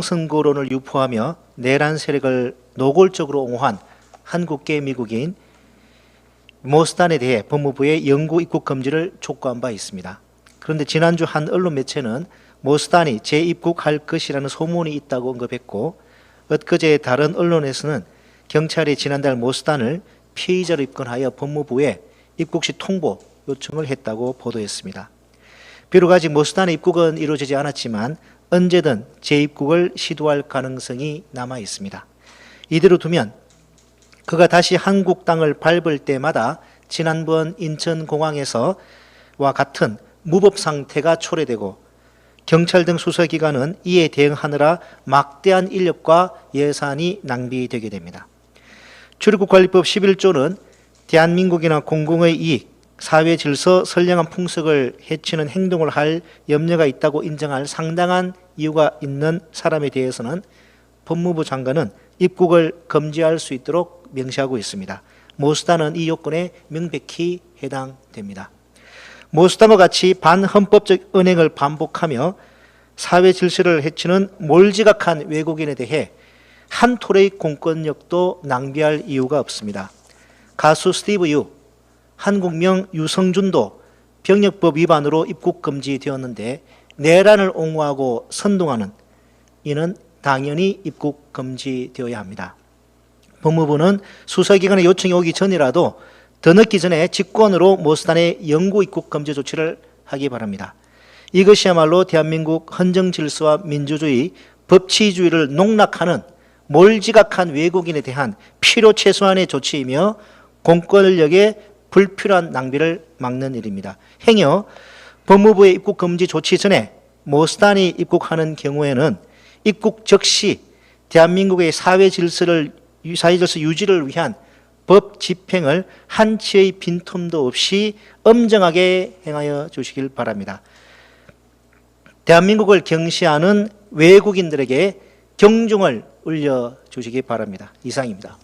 선거론을 유포하며 내란 세력을 노골적으로 옹호한 한국계 미국인 모스단에 대해 법무부의 영구 입국 금지를 촉구한 바 있습니다. 그런데 지난주 한 언론 매체는 모스단이 재입국할 것이라는 소문이 있다고 언급했고 엊그제 다른 언론에서는 경찰이 지난달 모스단을 피의자로 입건하여 법무부에 입국 시 통보 요청을 했다고 보도했습니다. 비록 아직 모스단의 입국은 이루어지지 않았지만 언제든 재입국을 시도할 가능성이 남아 있습니다. 이대로 두면 그가 다시 한국 땅을 밟을 때마다 지난번 인천공항에서와 같은 무법 상태가 초래되고 경찰 등 수사기관은 이에 대응하느라 막대한 인력과 예산이 낭비되게 됩니다. 출입국 관리법 11조는 대한민국이나 공공의 이익, 사회 질서, 선량한 풍속을 해치는 행동을 할 염려가 있다고 인정할 상당한 이유가 있는 사람에 대해서는 법무부 장관은 입국을 금지할 수 있도록 명시하고 있습니다. 모스단은 이 요건에 명백히 해당됩니다. 모스단과 같이 반헌법적 은행을 반복하며 사회 질서를 해치는 몰지각한 외국인에 대해 한 톨의 공권력도 낭비할 이유가 없습니다. 가수 스티브 유, 한국명 유성준도 병역법 위반으로 입국 금지되었는데 내란을 옹호하고 선동하는 이는 당연히 입국 금지되어야 합니다. 법무부는 수사기관의 요청이 오기 전이라도 더 늦기 전에 직권으로 모스단의 영구 입국 금지 조치를 하기 바랍니다. 이것이야말로 대한민국 헌정 질서와 민주주의, 법치주의를 농락하는 몰지각한 외국인에 대한 필요 최소한의 조치이며 공권력의 불필요한 낭비를 막는 일입니다. 행여 법무부의 입국 금지 조치 전에 모스단이 입국하는 경우에는 입국 즉시 대한민국의 사회 질서를 사회 질서 유지를 위한 법 집행을 한치의 빈틈도 없이 엄정하게 행하여 주시길 바랍니다. 대한민국을 경시하는 외국인들에게 경종을 울려 주시기 바랍니다. 이상입니다.